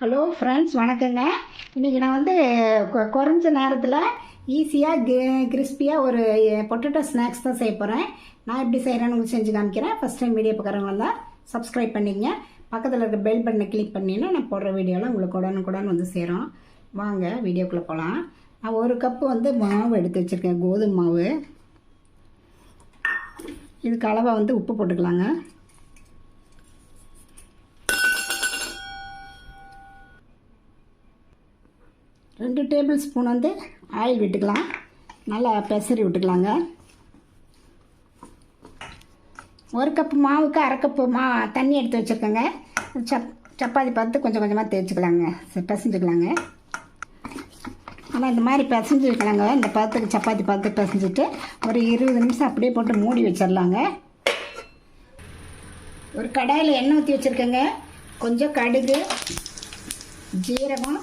Hello friends வணக்கங்க. இன்றைக்கி நான் வந்து கொ- குறைஞ்ச நேரத்தில் ஈஸியாக கி கிறிஸ்பியாக ஒரு பொட்டேட்டோ ஸ்நாக்ஸ் தான் செய்ய போகிறேன் நான் எப்படி செய்கிறேன்னு உங்களுக்கு செஞ்சு காமிக்கிறேன். ஃபஸ்ட் டைம் வீடியோ பார்க்குறவங்க வந்தால் சப்ஸ்கிரைப் பண்ணிக்கங்க. பக்கத்தில் இருக்க பெல் பட்டனை கிளிக் பண்ணிங்கன்னா நான் போடுற வீடியோலாம் உங்களுக்கு உடனுக்குடன் வந்து சேரும். வாங்க வீடியோக்குள்ளே போகலாம் நான் ஒரு கப்பு வந்து மாவு எடுத்து வச்சுருக்கேன் கோதுமை மாவு. இதுக்கு அளவாக வந்து உப்பு போட்டுக்கலாங்க ரெண்டு டேபிள் ஸ்பூன் வந்து ஆயில் விட்டுக்கலாம். நல்லா பெசரி விட்டுக்கலாங்க. ஒரு கப்பு மாவுக்கு அரை கப்பு மா தண்ணி எடுத்து வச்சுருக்கோங்க. சப் சப்பாத்தி பார்த்து கொஞ்சம் கொஞ்சமாக தேய்ச்சிக்கலாங்க. சரி, பிசைஞ்சுக்கலாங்க. ஆனால் இந்த மாதிரி பிசைஞ்சுக்கலாங்க. இந்த பதத்துக்கு சப்பாத்தி பார்த்து பிசைஞ்சிட்டு ஒரு இருபது நிமிஷம் அப்படியே போட்டு மூடி வச்சிடலாங்க ஒரு கடாயில் எண்ணெய் ஊற்றி வச்சுருக்கேங்க. கொஞ்சம் கடுகு ஜீரகம்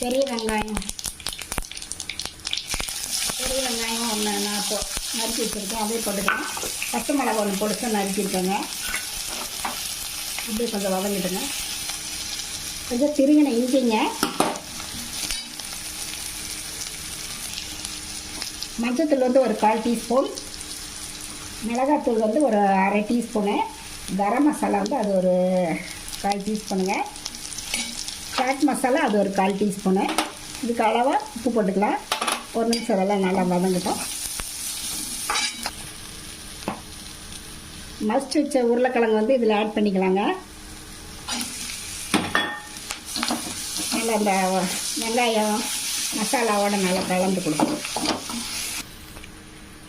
பெரிய வெங்காயம். பெரிய வெங்காயம் ஒன்று நான் நறுக்கி வச்சுருக்கேன். அதே போட்டுக்கிறேன். பச்சை மிளகா ஒன்று பொடிச்சு நறுக்கியிருக்கேங்க அப்படியே கொஞ்சம் வதங்கிட்டுங்க கொஞ்சம் திருங்கின இஞ்சிங்க. மஞ்சத்தூள் வந்து ஒரு கால் டீஸ்பூன். மிளகாத்தூள் வந்து ஒரு அரை டீஸ்பூனு. கரம் மசாலா வந்து அது ஒரு கால் டீஸ்பூனுங்க. சாட் மசாலா அது ஒரு கால் டீஸ்பூனு. இதுக்கு அளவாக உப்பு போட்டுக்கலாம். ஒரு நிமிஷம் அதெல்லாம் நல்லா வதங்கட்டும். மஸ்ட் வச்ச உருளைக்கிழங்கு வந்து இதில் ஆட் பண்ணிக்கலாங்க. நல்லா இந்த வெங்காயம் மசாலாவோட நல்லா கலந்து கொடுக்கும்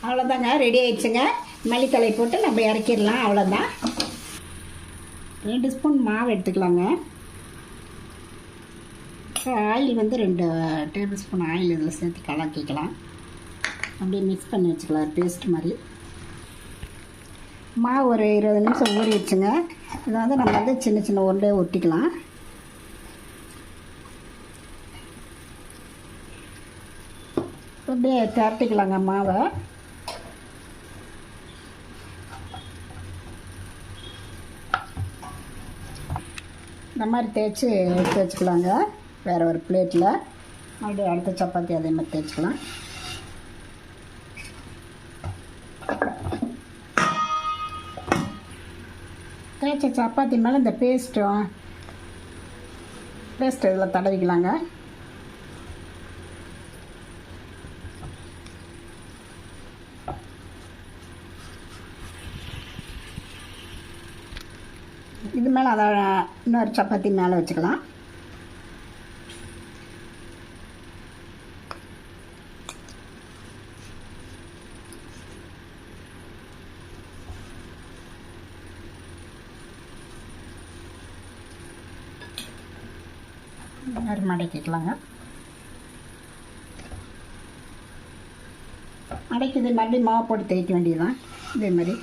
அவ்வளோதாங்க ரெடி ஆயிடுச்சுங்க. மல்லித்தலை போட்டு நம்ம இறக்கிடலாம் அவ்வளோதான் ரெண்டு ஸ்பூன் மாவு எடுத்துக்கலாங்க. ஆயில் வந்து ரெண்டு டேபிள் ஸ்பூன் ஆயில் இதில் சேர்த்து கலக்கிக்கலாம். அப்படியே மிக்ஸ் பண்ணி வச்சுக்கலாம் பேஸ்ட் மாதிரி. மாவு ஒரு இருபது நிமிஷம் ஊறி வச்சுங்க. இதை வந்து நம்ம வந்து சின்ன சின்ன உருண்டையை ஒட்டிக்கலாம். அப்படியே திரட்டிக்கலாங்க மாவை. இந்த மாதிரி தேய்ச்சி எடுத்து வச்சுக்கலாங்க. வேறு ஒரு பிளேட்டில் அப்படியே அடுத்த சப்பாத்தி அதே மாதிரி தேய்ச்சிக்கலாம். தேய்ச்ச சப்பாத்தி மேலே இந்த பேஸ்ட்டும் பேஸ்ட் இதில் தடவிக்கலாங்க. இது மேலே அதை இன்னொரு சப்பாத்தி மேலே வச்சுக்கலாம். இந்த மாதிரி மடக்கிக்கலாங்க மடக்கிது மறுபடியும் மாவு போட்டு தேய்க்க வேண்டியதுதான். இதே மாதிரி.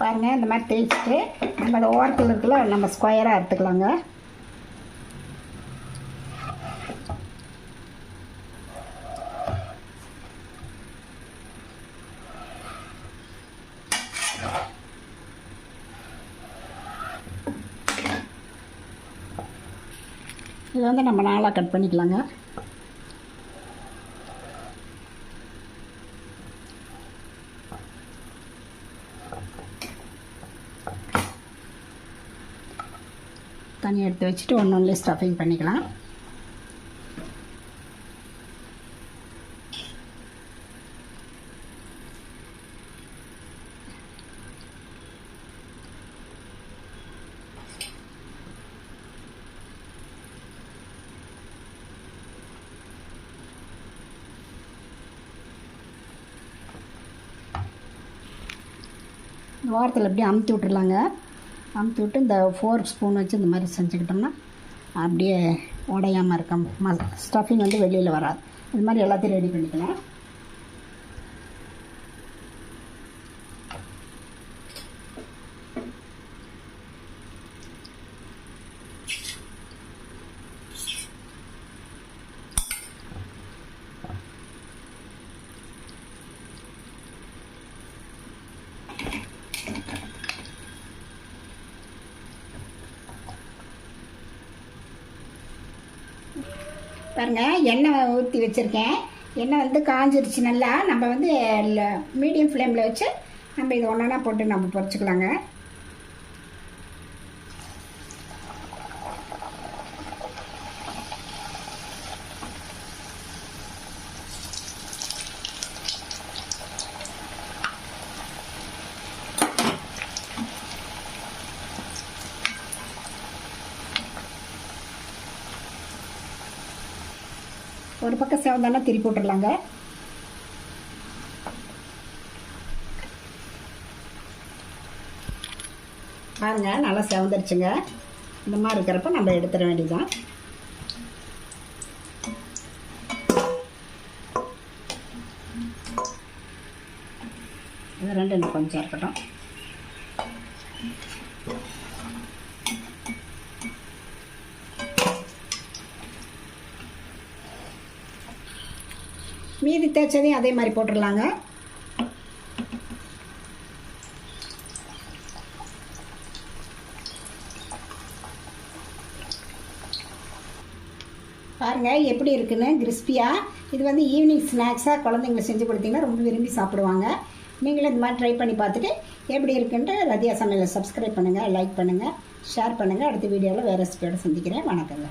பாருங்கள் இந்த மாதிரி தேய்ச்சிட்டு நம்ம அந்த ஓரத்தில் இருக்கலாம் நம்ம ஸ்கொயராக எடுத்துக்கலாங்க. இது வந்து நம்ம நாளாக கட் பண்ணிக்கலாங்க. தனியாக எடுத்து வச்சுட்டு ஒன்று ஒன்றுலேயே ஸ்டஃபிங் பண்ணிக்கலாம். வாரத்தில் அப்படியே அமுத்தி விட்டுருலாங்க அமுத்தி விட்டு இந்த ஃபோர் ஸ்பூன் வச்சு இந்த மாதிரி செஞ்சுக்கிட்டோம்னா அப்படியே உடையாமல் இருக்கும் ம ஸ்டஃபிங் வந்து வெளியில் வராது. இது மாதிரி எல்லாத்தையும் ரெடி பண்ணிக்கலாம். பாருங்கள் எண்ணெய் ஊற்றி வச்சுருக்கேன். எண்ணெய் வந்து காஞ்சிருச்சு நல்லா. நம்ம வந்து மீடியம் ஃப்ளேமில் வச்சு நம்ம இது ஒன்றா போட்டு நம்ம பொறிச்சிக்கலாங்க ஒரு பக்கம் செவந்தானா திருப்பி விட்டுறலாங்க பாருங்க நல்லா சிவந்துருச்சுங்க. இந்த மாதிரி இருக்கிறப்ப நம்ம எடுத்துட வேண்டியதுதான். இது ரெண்டு இன்னும் கொஞ்சம் இருக்கட்டும். மீதி தேய்ச்சதையும் அதே மாதிரி போட்டுடலாங்க. பாருங்கள் எப்படி இருக்குன்னு கிறிஸ்பியாக இது வந்து ஈவினிங் ஸ்நாக்ஸாக குழந்தைங்களை செஞ்சு கொடுத்தீங்கன்னா ரொம்ப விரும்பி சாப்பிடுவாங்க. நீங்களும் இந்த மாதிரி ட்ரை பண்ணி பார்த்துட்டு எப்படி இருக்குன்ட்டு ரதியா சமையலை சப்ஸ்கிரைப் பண்ணுங்கள் லைக் பண்ணுங்கள் ஷேர் பண்ணுங்கள் அடுத்த வீடியோவில் வேறு ரெசிபியோடு சந்திக்கிறேன். வணக்கங்க.